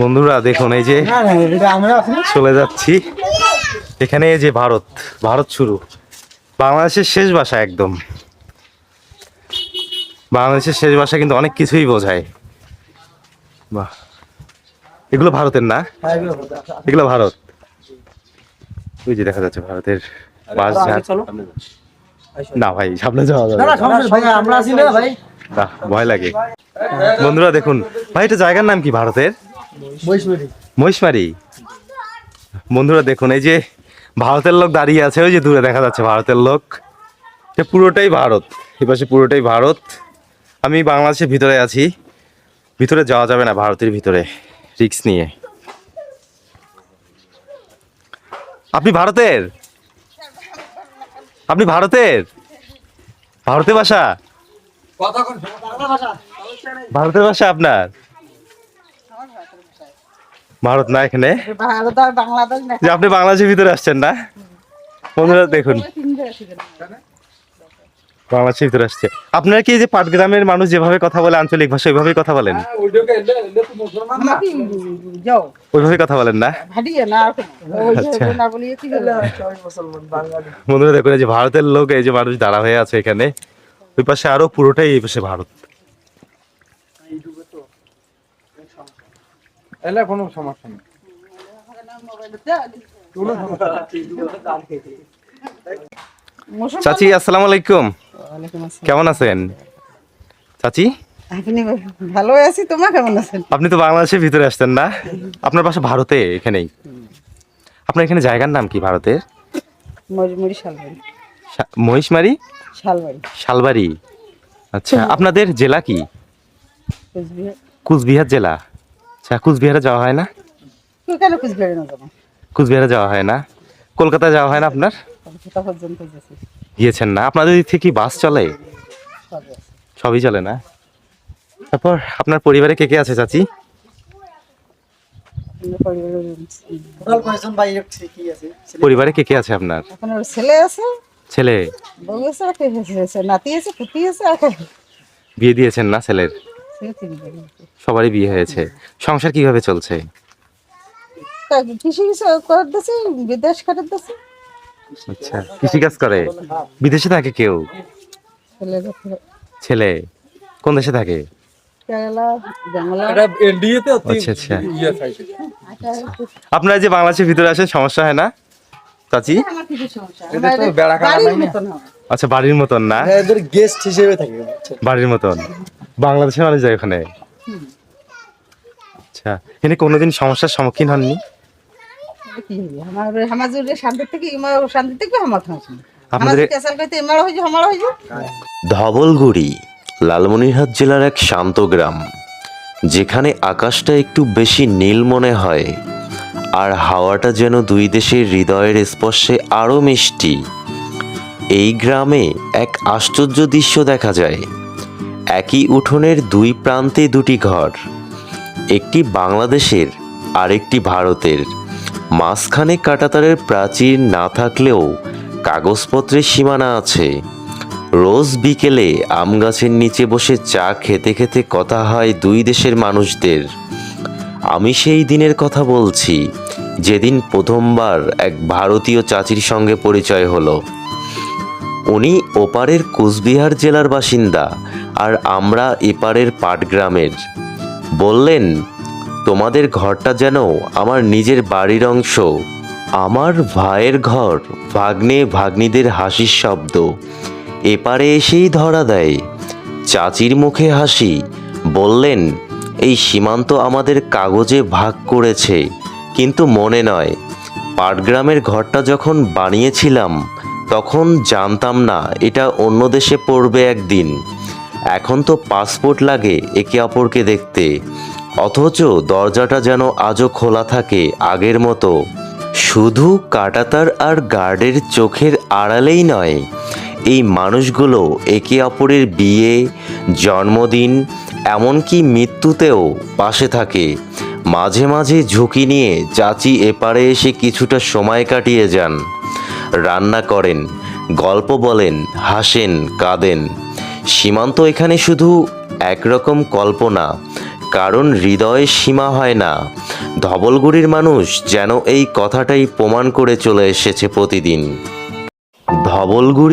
বন্ধুরা দেখুন এই যে চলে যাচ্ছি। এখানে এই যে ভারত ভারত শুরু। বাংলাদেশের শেষ ভাষা একদম। বাংলাদেশের শেষ ভাষা কিন্তু অনেক কিছুই বোঝায়। বাহ। এগুলো ভারতের না? এগুলো ভারত। ওই যে দেখা যাচ্ছে ভারতের বাস না ভাই সামনে যাওয়া যাবে আমরা আছি না। ভাই। ভয় লাগে। বন্ধুরা দেখুন ভাই এটা জায়গার নাম কি ভারতের? মহিষমারি বন্ধুরা দেখুন এই যে ভারতের লোক দাঁড়িয়ে আছে ওই যে দূরে দেখা যাচ্ছে ভারতের লোক। এটা পুরোটাই ভারত এই পাশে পুরোটাই ভারত। আমি বাংলাদেশের ভিতরে আছি ভিতরে যাওয়া যাবে না ভারতের ভিতরে রিক্স নিয়ে। আপনি ভারতের? আপনি ভারতের? ভারতের ভাষা? ভারতের ভাষা। আপনার? ভারত না এখানে? ভারত আর বাংলাদেশ না। যে আপনি বাংলাদেশের ভিতরে আসছেন না? বন্ধুরা দেখুন। বাংলাদেশের ভিতরে আসছে। আপনারা কি এই যে পাটগ্রামের মানুষ যেভাবে কথা বলে আঞ্চলিক ভাষা ওইভাবেই কথা বলেন? নাকি? যাও। ওইভাবেই কথা বলেন না? আচ্ছা। যে না বলি কি হলো বন্ধুরা দেখুন এই যে ভারতের লোক এই যে মানুষ দাঁড়া হয়ে আছে এখানে। ওই পাশে আরও পুরোটাই এই পাশে ভারত। এলে কোনো সমস্যা নেই। চাচি আসসালামু আলাইকুম। কেমন আছেন? চাচি? আপনি ভালো আছি তোমার কেমন আছেন? আপনি তো বাংলাদেশের ভিতরে আসতেন না। আপনার বাসা ভারতে এখানেই। আপনার এখানে জায়গার নাম কি ভারতের? মহিষমারি? শালবাড়ি। শালবাড়ি। আচ্ছা আপনাদের জেলা কি? কুচবিহার। জেলা। আচ্ছা কুচবিহারে যাওয়া হয় না? কেন কুচবিহারে না যাব? কুচবিহারে যাওয়া হয় না? কলকাতায় যাওয়া হয় না আপনার? কলকাতা গিয়েছেন না। আপনাদের দিক থেকে বাস চলে? সবই চলে না? তারপর আপনার পরিবারে কে কে আছে চাচি? পরিবারে কে কে আছে আপনার? ছেলে আছে। ছেলে? নাতি আছে পুতি আছে বিয়ে দিয়েছেন না ছেলের। সবারই বিয়ে হয়েছে। সংসার কীভাবে চলছে? কৃষি কিছু বিদেশ দিচ্ছে আচ্ছা কৃষিকাজ করে? বিদেশে থাকে কেউ? ছেলে কোন দেশে থাকে? কেরালা বাংলা। এটা এনডিএ তে আচ্ছা আচ্ছা। ইয়ে থাকে। আপনারা যে বাংলাদেশের ভিতরে আসেন সমস্যা হয় না? চাচি। আচ্ছা বাড়ির মতন না? গেস্ট হিসেবে থাকে। বাড়ির মতন? বাংলাদেশের মানুষ যায় ওখানে? আচ্ছা এখানে কোনোদিন সমস্যার সম্মুখীন হননি? ধবলগুড়ি লালমনিরহাট জেলার এক শান্ত গ্রাম যেখানে আকাশটা একটু বেশি নীল মনে হয়। আর হাওয়াটা যেন দুই দেশের হৃদয়ের স্পর্শে আরও মিষ্টি। এই গ্রামে এক আশ্চর্য দৃশ্য দেখা যায়। একই উঠোনের দুই প্রান্তে দুটি ঘর। একটি বাংলাদেশের, আরেকটি ভারতের। মাঝখানে কাটাতারের প্রাচীর না থাকলেও কাগজপত্রের সীমানা আছে। রোজ বিকেলে আম গাছের নিচে বসে চা খেতে খেতে কথা হয় দুই দেশের মানুষদের। আমি সেই দিনের কথা বলছি। যেদিন প্রথমবার এক ভারতীয় চাচির সঙ্গে পরিচয় হলো। উনি ওপারের কোচবিহার জেলার বাসিন্দা আর আমরা এপারের পাটগ্রামের। বললেন, তোমাদের ঘরটা যেন আমার নিজের বাড়ির অংশ, আমার ভাইয়ের ঘর। ভাগ্নে ভাগ্নিদের হাসির শব্দ। এপারে এসেই ধরা দেয়। চাচির মুখে হাসি। বললেন, এই সীমান্ত আমাদের কাগজে ভাগ করেছে। কিন্তু মনে নয়। পাটগ্রামের ঘরটা যখন বানিয়েছিলাম, তখন জানতাম না এটা অন্য দেশে পড়বে একদিন। এখন তো পাসপোর্ট লাগে একে অপরকে দেখতে। অথচ দরজাটা যেন আজও খোলা থাকে আগের মতো। শুধু কাটাতার আর গার্ডের চোখের আড়ালেই নয়, এই মানুষগুলো একে অপরের বিয়ে, জন্মদিন, এমনকি মৃত্যুতেও পাশে থাকে। মাঝে মাঝে ঝুঁকি নিয়ে চাচি এপারে এসে কিছুটা সময় কাটিয়ে যান। রান্না করেন, গল্প বলেন, হাসেন, কাঁদেন। সীমান্ত এখানে শুধু একরকম কল্পনা, কারণ হৃদয়ে সীমা হয় না। ধবলগুড়ির মানুষ যেন এই কথাটাই প্রমাণ করে চলে এসেছে প্রতিদিন। ধবলগুড়ি